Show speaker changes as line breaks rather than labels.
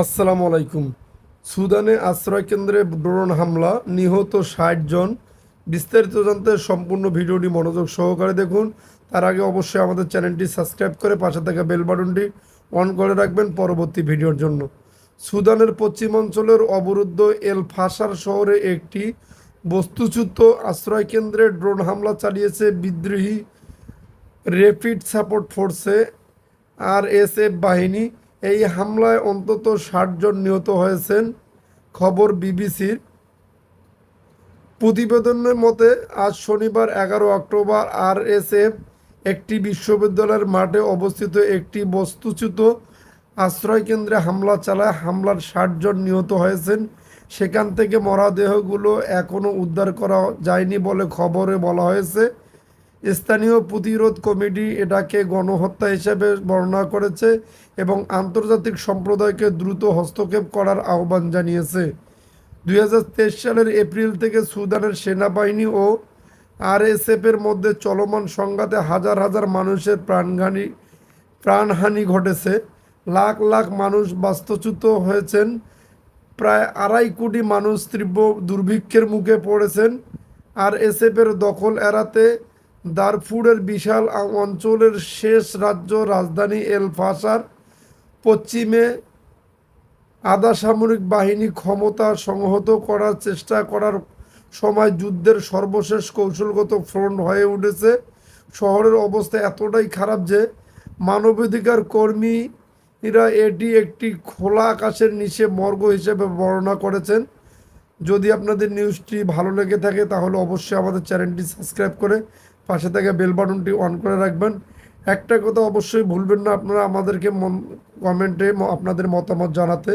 আসসালামু আলাইকুম। সুদানে আশ্রয় কেন্দ্রে ড্রোন হামলা, নিহত ষাট জন। বিস্তারিত জানতে সম্পূর্ণ ভিডিওটি মনোযোগ সহকারে দেখুন। তার আগে অবশ্যই আমাদের চ্যানেলটি সাবস্ক্রাইব করে পাশে থাকা বেল বাটনটি অন করে রাখবেন পরবর্তী ভিডিওর জন্য। সুদানের পশ্চিমাঞ্চলের অবরুদ্ধ এল ফাসার শহরে একটি বস্তুচ্যুত আশ্রয় কেন্দ্রে ড্রোন হামলা চালিয়েছে বিদ্রোহী র্যাপিড সাপোর্ট ফোর্সে আর এস বাহিনী। এই হামলায় অন্তত ষাট জন নিহত হয়েছেন, খবর বিবিসির। প্রতিবেদনের মতে, আজ শনিবার এগারো অক্টোবর আর এস এফ একটি বিশ্ববিদ্যালয়ের মাঠে অবস্থিত একটি বস্তুচ্যুত আশ্রয় কেন্দ্রে হামলা চালায়। হামলার ষাট জন নিহত হয়েছেন। সেখান থেকে মরাদেহগুলো এখনও উদ্ধার করা যায়নি বলে খবরে বলা হয়েছে। স্থানীয় প্রতিরোধ কমিটি এটাকে গণহত্যা হিসেবে বর্ণনা করেছে এবং আন্তর্জাতিক সম্প্রদায়কে দ্রুত হস্তক্ষেপ করার আহ্বান জানিয়েছে। দুই হাজার তেইশ সালের এপ্রিল থেকে সুদানের সেনাবাহিনী ও আরএসএফের মধ্যে চলমান সংঘাতে হাজার হাজার মানুষের প্রাণহানি প্রাণহানি ঘটেছে। লাখ লাখ মানুষ বাস্তুচ্যুত হয়েছেন। প্রায় আড়াই কোটি মানুষ তীব্র দুর্ভিক্ষের মুখে পড়েছেন। আর এসএফের দখল এড়াতে দারফুরের বিশাল অঞ্চলের শেষ রাজ্য রাজধানী এল ফাসার পশ্চিমে আধা সামরিক বাহিনী ক্ষমতা সংহত করার চেষ্টা করার সময় যুদ্ধের সর্বশেষ কৌশলগত ফ্রন্ট হয়ে উঠেছে। শহরের অবস্থা এতটাই খারাপ যে মানবাধিকার কর্মীরা এটি একটি খোলা আকাশের নিচে মর্গ হিসেবে বর্ণনা করেছেন। যদি আপনাদের নিউজটি ভালো লেগে থাকে তাহলে অবশ্যই আমাদের চ্যানেলটি সাবস্ক্রাইব করে পাশে থাকা বেল বাটনটি অন করে রাখবেন। একটা কথা অবশ্যই ভুলবেন না, আপনারা আমাদেরকে মন কমেন্টে আপনাদের মতামত জানাতে।